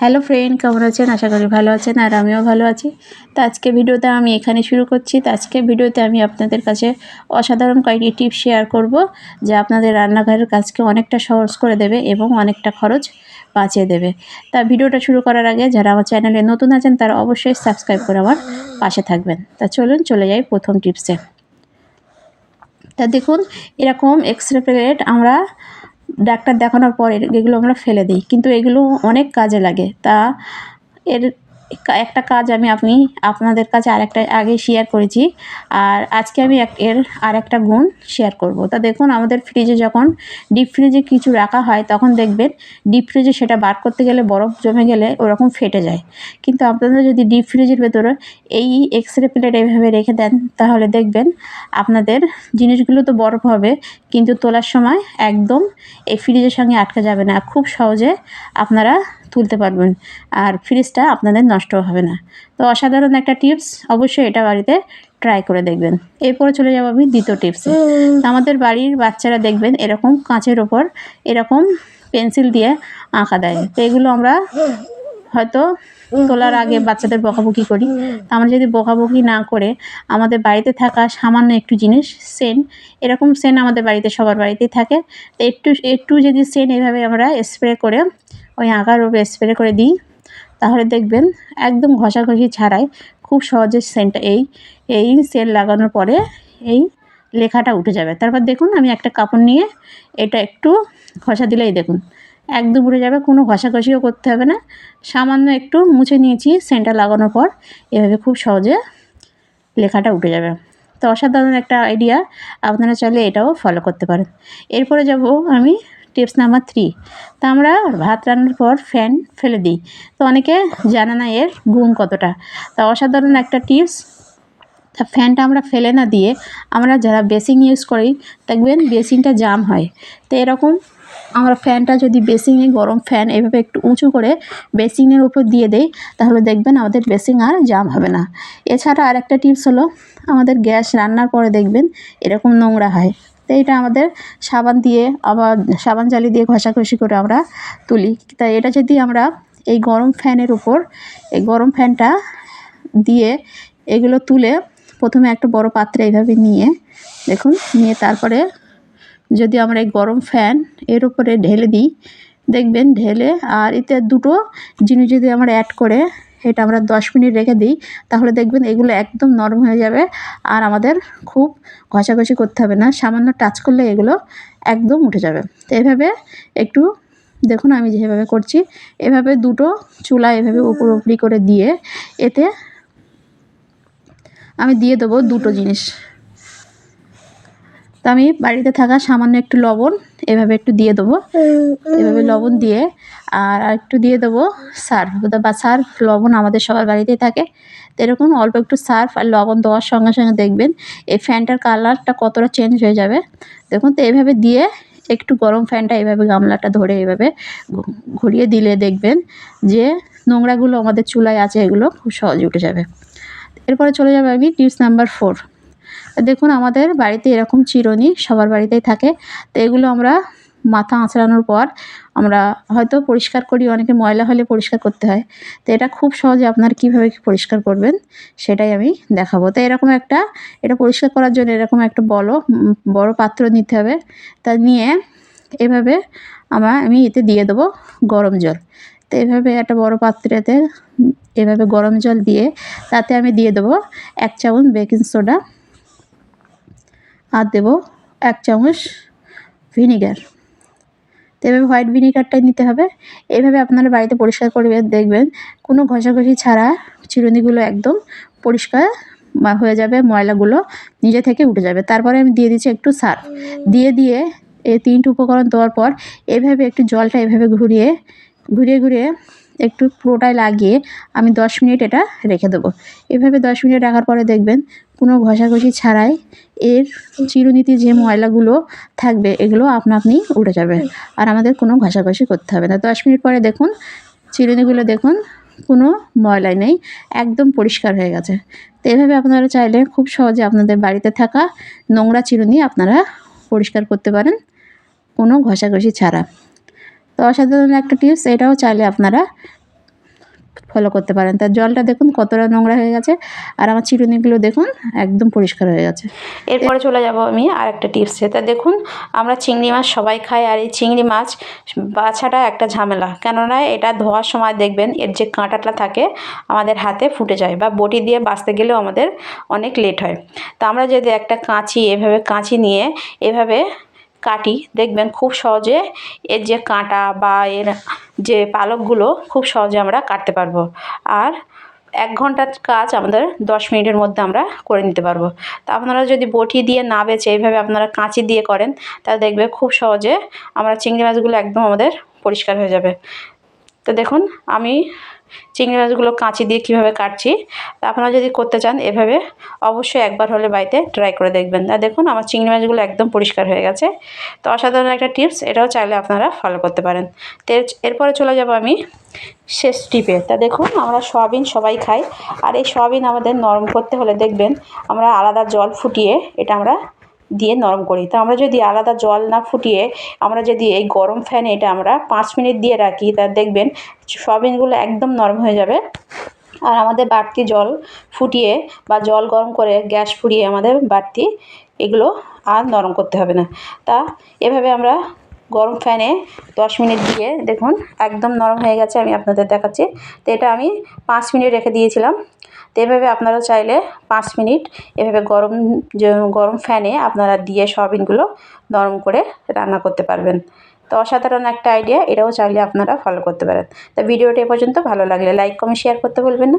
Hello friend কেমন আছেন? আশা করি ভালো আছেন আর আমিও ভালো আছি। তো আজকে ভিডিওতে আমি এখানে শুরু করছি। তো আজকে ভিডিওতে আমি আপনাদের কাছে অসাধারণ কয়েকটি টিপস শেয়ার করব, যা আপনাদের রান্নাঘরের কাজকে অনেকটা সহজ করে দেবে এবং অনেকটা খরচ বাঁচিয়ে দেবে। তা ভিডিওটা শুরু করার আগে যারা আমার চ্যানেলে নতুন আছেন, তারা অবশ্যই সাবস্ক্রাইব করে আমার পাশে থাকবেন। তা চলুন চলে যাই প্রথম টিপসে তা দেখুন, এরকম এক্স রে প্লেট আমরা ডাক্তার দেখানোর পর এগুলো আমরা ফেলে দিই। কিন্তু এগুলো অনেক কাজে লাগে। তা এর একটা কাজ আমি আপনি আপনাদের কাছে আরেকটা আগে শেয়ার করেছি। আর আজকে আমি এক এর আর একটা গুণ শেয়ার করব। তা দেখুন, আমাদের ফ্রিজে যখন ডিপ ফ্রিজে কিছু রাখা হয়, তখন দেখবেন ডিপ ফ্রিজে সেটা বার করতে গেলে বরফ জমে গেলে ওরকম ফেটে যায়। কিন্তু আপনারা যদি ডিপ ফ্রিজের ভেতরে এই এক্স রে প্লেট এইভাবে রেখে দেন, তাহলে দেখবেন আপনাদের জিনিসগুলো তো বরফ হবে, কিন্তু তোলার সময় একদম এই ফ্রিজের সঙ্গে আটকে যাবে না। খুব সহজে আপনারা তুলতে পারবেন। আর ফ্রিজটা আপনাদের নষ্ট হবে না। তো অসাধারণ একটা টিপস অবশ্যই এটা বাড়িতে ট্রাই করে দেখবেন। এরপরে চলে যাব আমি দ্বিতীয় টিপসে আমাদের বাড়ির বাচ্চারা দেখবেন এরকম কাঁচের ওপর এরকম পেন্সিল দিয়ে আঁকা দেয়। তো এগুলো আমরা হয়তো তোলার আগে বাচ্চাদের বকাবকি করি। তা আমরা যদি বকাবকি না করে আমাদের বাড়িতে থাকা সামান্য একটু জিনিস সেন এরকম সেন আমাদের বাড়িতে সবার বাড়িতেই থাকে। তো একটু একটু যদি সেন এভাবে আমরা স্প্রে করে ওই আঁকার উপরে স্প্রে করে দিই। তাহলে দেখবেন একদম ঘষাঘষি ছাড়াই খুব সহজে সেন্টটা এই এই সেল লাগানোর পরে এই লেখাটা উঠে যাবে। তারপর দেখুন আমি একটা কাপড় নিয়ে এটা একটু ঘষা দিলেই দেখুন একদম উঠে যাবে, কোনো ঘষাঘষিও করতে হবে না। সামান্য একটু মুছে নিয়েছি সেন্টার লাগানোর পর এভাবে খুব সহজে লেখাটা উঠে যাবে। তো অসাধারণ একটা আইডিয়া আপনারা চাইলে এটাও ফলো করতে পারেন। এরপরে যাব আমি টিপস নাম্বার থ্রি তা আমরা ভাত রান্নার পর ফ্যান ফেলে দিই। তো অনেকে জানে না এর গুণ কতটা। তা অসাধারণ একটা টিপস। তা ফ্যানটা আমরা ফেলে না দিয়ে আমরা যারা বেসিং ইউজ করি, দেখবেন বেসিংটা জাম হয়। তো এরকম আমরা ফ্যানটা যদি বেসিংয়ে গরম ফ্যান এভাবে একটু উঁচু করে বেসিংয়ের উপর দিয়ে দেই, তাহলে দেখবেন আমাদের বেসিং আর জাম হবে না। এছাড়া আরেকটা টিপস হলো, আমাদের গ্যাস রান্নার পরে দেখবেন এরকম নোংরা হয়। তো এটা আমাদের সাবান দিয়ে আবার সাবান জালি দিয়ে ঘষাঘষি করে আমরা তুলি। তাই এটা যদি আমরা এই গরম ফ্যানের উপর, এই গরম ফ্যানটা দিয়ে এগুলো তুলে প্রথমে একটা বড় পাত্রে এইভাবে নিয়ে, দেখুন, নিয়ে তারপরে যদি আমরা এই গরম ফ্যান এর উপরে ঢেলে দিই, দেখবেন ঢেলে আর এতে দুটো জিনিস যদি আমরা অ্যাড করে এটা আমরা দশ মিনিট রেখে দিই, তাহলে দেখবেন এগুলো একদম নরম হয়ে যাবে আর আমাদের খুব ঘষাঘষি করতে হবে না, সামান্য টাচ করলে এগুলো একদম উঠে যাবে। তো এভাবে একটু দেখুন আমি যেভাবে করছি, এভাবে দুটো চুলা এভাবে উপর উপরি করে দিয়ে এতে আমি দিয়ে দেবো দুটো জিনিস। তো আমি বাড়িতে থাকা সামান্য একটু লবণ, এভাবে একটু দিয়ে দেবো। এভাবে লবণ দিয়ে আর একটু দিয়ে দেবো সার্ফ, বা সার্ফ লবণ আমাদের সবার বাড়িতেই থাকে। তো এরকম অল্প একটু সার্ফ আর লবণ দেওয়ার সঙ্গে সঙ্গে দেখবেন এই ফ্যানটার কালারটা কতটা চেঞ্জ হয়ে যাবে। দেখুন তো এভাবে দিয়ে একটু গরম ফ্যানটা এভাবে গামলাটা ধরে এভাবে ঘুরিয়ে দিলে দেখবেন যে নোংরাগুলো আমাদের চুলায় আছে এগুলো খুব সহজে উঠে যাবে। এরপরে চলে যাবে আমি টিপস নাম্বার ফোর। দেখুন, আমাদের বাড়িতে এরকম চিরুনি সবার বাড়িতেই থাকে। তো এগুলো আমরা মাথা আঁচড়ানোর পর আমরা হয়তো পরিষ্কার করি, অনেকে ময়লা হলে পরিষ্কার করতে হয়। তো এটা খুব সহজে আপনার কীভাবে পরিষ্কার করবেন সেটাই আমি দেখাবো। তো এরকম একটা, এটা পরিষ্কার করার জন্য এরকম একটা বড় বড় পাত্র নিতে হবে। তা নিয়ে এভাবে আমরা, আমি এতে দিয়ে দেবো গরম জল। তো এভাবে একটা বড় পাত্রেতে এভাবে গরম জল দিয়ে তাতে আমি দিয়ে দেবো এক চামচ বেকিং সোডা। আর দেবো এক চামচ ভিনিগার। তো এভাবে হোয়াইট ভিনিগারটাই নিতে হবে। এইভাবে আপনারা বাড়িতে পরিষ্কার করবেন, দেখবেন কোনো ঘষাঘষি ছাড়া চিরুনিগুলো একদম পরিষ্কার হয়ে যাবে, ময়লাগুলো নিজে থেকে উঠে যাবে। তারপরে আমি দিয়ে দিচ্ছি একটু সার্ফ দিয়ে দিয়ে এই তিনটে উপকরণ দেওয়ার পর এভাবে একটু জলটা এভাবে ঘুরিয়ে ঘুরিয়ে ঘুরিয়ে একটু পুরোটাই লাগিয়ে আমি দশ মিনিট এটা রেখে দেবো। এভাবে দশ মিনিট রাখার পরে দেখবেন কোনো ঘষাঘষি ছাড়াই এর চিরুনিতে যে ময়লাগুলো থাকবে, এগুলো আপনা আপনি উঠে যাবে। আর আমাদের কোনো ঘষাঘষি করতে হবে না। দশ মিনিট পরে দেখুন চিরুনিগুলো দেখুন, কোনো ময়লাই নেই, একদম পরিষ্কার হয়ে গেছে। তো এভাবে আপনারা চাইলে খুব সহজে আপনাদের বাড়িতে থাকা নোংরা চিরুনি আপনারা পরিষ্কার করতে পারেন, কোনো ঘষাঘষি ছাড়া। তো অসাধারণ একটা টিপস এটাও চাইলে আপনারা ফলো করতে পারেন। তার জলটা দেখুন কতটা নোংরা হয়ে গেছে, আর আমার চিরুনিগুলো দেখুন একদম পরিষ্কার হয়ে গেছে। এরপরে চলে যাব আমি আর একটা টিপসে। তা দেখুন, আমরা চিংড়ি মাছ সবাই খাই, আর এই চিংড়ি মাছ বাছাটা একটা ঝামেলা। কেননা এটা ধোয়ার সময় দেখবেন এর যে কাঁটাটা থাকে আমাদের হাতে ফুটে যায় বা বটি দিয়ে বাঁচতে গেলেও আমাদের অনেক লেট হয়। তা আমরা যদি একটা কাঁচি এভাবে, কাঁচি নিয়ে এভাবে কাটি দেখবেন খুব সহজে এর যে কাঁটা বা এর যে পালকগুলো খুব সহজে আমরা কাটতে পারব। আর এক ঘণ্টার কাজ আমাদের দশ মিনিটের মধ্যে আমরা করে নিতে পারব। তা আপনারা যদি বটি দিয়ে না বেছে এইভাবে আপনারা কাঁচি দিয়ে করেন, তা দেখবে খুব সহজে আমরা চিংড়ি মাছগুলো একদম আমাদের পরিষ্কার হয়ে যাবে। তো দেখুন, আমি চিংড়ি মাছগুলো কাঁচি দিয়ে কীভাবে কাটছি আপনারা যদি করতে চান এভাবে, অবশ্যই একবার হলে বাড়িতে ট্রাই করে দেখবেন। আর দেখুন, আমার চিংড়ি মাছগুলো একদম পরিষ্কার হয়ে গেছে। তো অসাধারণ একটা টিপস এটাও চাইলে আপনারা ফলো করতে পারেন। তো এরপরে চলে যাব আমি শেষ টিপে তা দেখুন, আমরা সয়াবিন সবাই খাই, আর এই সয়াবিন আমাদের নরম করতে হলে দেখবেন, আমরা আলাদা জল ফুটিয়ে এটা আমরা দিয়ে নরম করি তো আমরা যদি আলাদা জল না ফুটিয়ে আমরা যদি এই গরম ফ্যানে এটা আমরা পাঁচ মিনিট দিয়ে রাখি, তা দেখবেন সয়াবিনগুলো একদম নরম হয়ে যাবে। আর আমাদের বাড়তি জল ফুটিয়ে বা জল গরম করে গ্যাস ফুটিয়ে আমাদের বাড়তি এগুলো আর নরম করতে হবে না। তা এভাবে আমরা গরম ফ্যানে দশ মিনিট দিয়ে দেখুন একদম নরম হয়ে গেছে, আমি আপনাদের দেখাচ্ছি। তো এটা আমি পাঁচ মিনিট রেখে দিয়েছিলাম। তো এভাবে আপনারা চাইলে পাঁচ মিনিট এভাবে গরম গরম ফ্যানে আপনারা দিয়ে সয়াবিনগুলো নরম করে রান্না করতে পারবেন। তো অসাধারণ একটা আইডিয়া এটাও চাইলে আপনারা ফলো করতে পারেন। তো ভিডিওটি এ পর্যন্ত ভালো লাগলে লাইক কমেন্ট শেয়ার করতে বলবেন না।